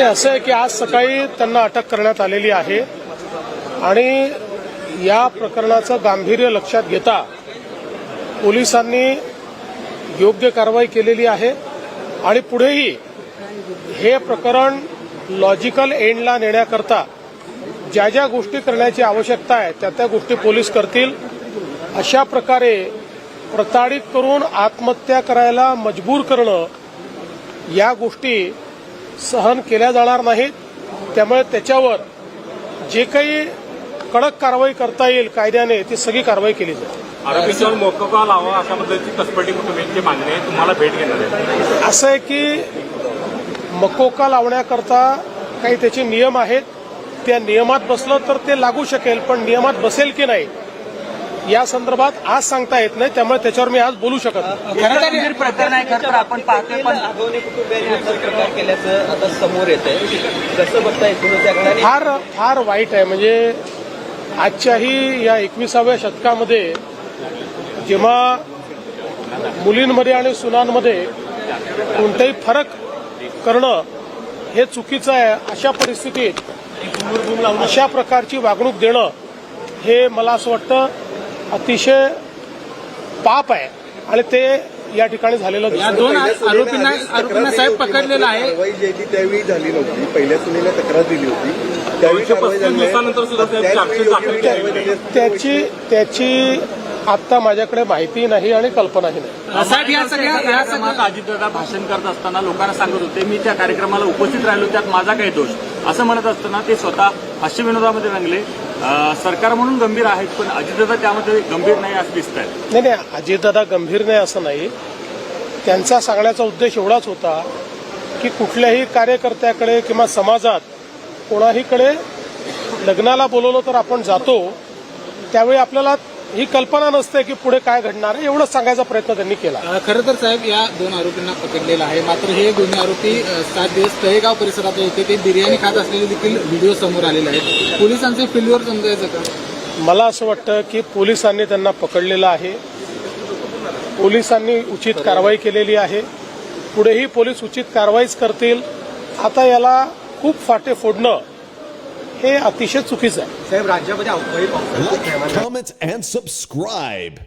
असं आहे की आज सकाळी त्यांना अटक करण्यात आलेली आहे. आणि या प्रकरणाचं गांभीर्य लक्षात घेता पोलिसांनी योग्य कारवाई केलेली आहे. आणि पुढेही हे प्रकरण लॉजिकल एंडला नेण्याकरता ज्या ज्या गोष्टी करण्याची आवश्यकता आहे त्या त्या गोष्टी पोलीस करतील. अशा प्रकारे प्रताडित करून आत्महत्या करायला मजबूर करणं या गोष्टी सहन केल्या जाणार नाहीत. त्यामुळे त्याच्यावर जे काही कडक कारवाई करता येईल कायद्याने ती सगळी कारवाई केली जाईल. आरोपींच्यावर मोकोका लावा अशा पद्धतीची कसपटी कुटुंबियांची मागणी आहे तुम्हाला भेट घेणार आहे. असं आहे की मकोका लावण्याकरता काही त्याचे नियम आहेत. त्या नियमात बसलं तर ते लागू शकेल पण नियमात बसेल की नाही या संदर्भात आज सांगता येत नाही त्यामुळे त्याच्यावर मी आज बोलू शकत नाही. खरं तर गंभीर प्रकरण आहे खरं तर आपण पाहतोय पण प्रकार केल्याचं आता समोर येत आहे कसं बघता फार फार वाईट आहे. म्हणजे आजच्याही या एकविसाव्या शतकामध्ये जेव्हा मुलींमध्ये आणि सुनांमध्ये कोणताही फरक करणं हे चुकीचं आहे अशा परिस्थितीत अशा प्रकारची वागणूक देणं हे मला असं वाटतं अतिशय पाप आहे. आणि ते या ठिकाणी झालेलं या दोन आरोपींना आरोपींना साहेब. पकडलेलं आहे. कारवाई जी ती त्यावेळी झाली नव्हती. पहिल्या सुनेला तक्रार दिली होती. त्यावेळी कारवाई झाली असती. त्याची त्याची आता माझ्याकडे माहिती नाही आणि कल्पनाही नाही. साहेब या सगळ्या या कार्यक्रमात सगळ्या अजितदादा भाषण करत असताना लोकांना सांगत होते मी त्या कार्यक्रमाला उपस्थित राहिलो त्यात माझा काही दोष. असं म्हणत असताना ते स्वतः हास्य विनोदामध्ये रंगले. सरकार म्हणून गंभीर आहेत पण अजितदादा त्यामध्ये गंभीर नाही असं दिसत आहे नाही नाही अजितदादा गंभीर नाही असं नाही. त्यांचा सांगण्याचा उद्देश एवढाच होता की कुठल्याही कार्यकर्त्याकडे किंवा समाजात कोणाहीकडे लग्नाला बोलवलं तर आपण जातो त्यावेळी आपल्याला ही कल्पना नसते की पुढे काय घडणार आहे एवढंच सांगायचा प्रयत्न त्यांनी केला. खरं तर साहेब या दोन आरोपींना पकडलेलं आहे. मात्र हे दोन्ही आरोपी सात दिवस तळेगाव परिसरात होते. ते बिर्याणी खात असलेले देखील व्हिडिओ समोर आलेले आहेत. पोलिसांचे फील्डवर समजायचं का? मला असं वाटतं की पोलिसांनी त्यांना पकडलेलं आहे. पोलिसांनी उचित कारवाई केलेली आहे. पुढेही पोलीस उचित कारवाईच करतील. आता याला खूप फाटे फोडणं हे अतिशय चुकीचं आहे साहेब राज्यामध्ये अवकाळी पाऊस Like, comment, and subscribe.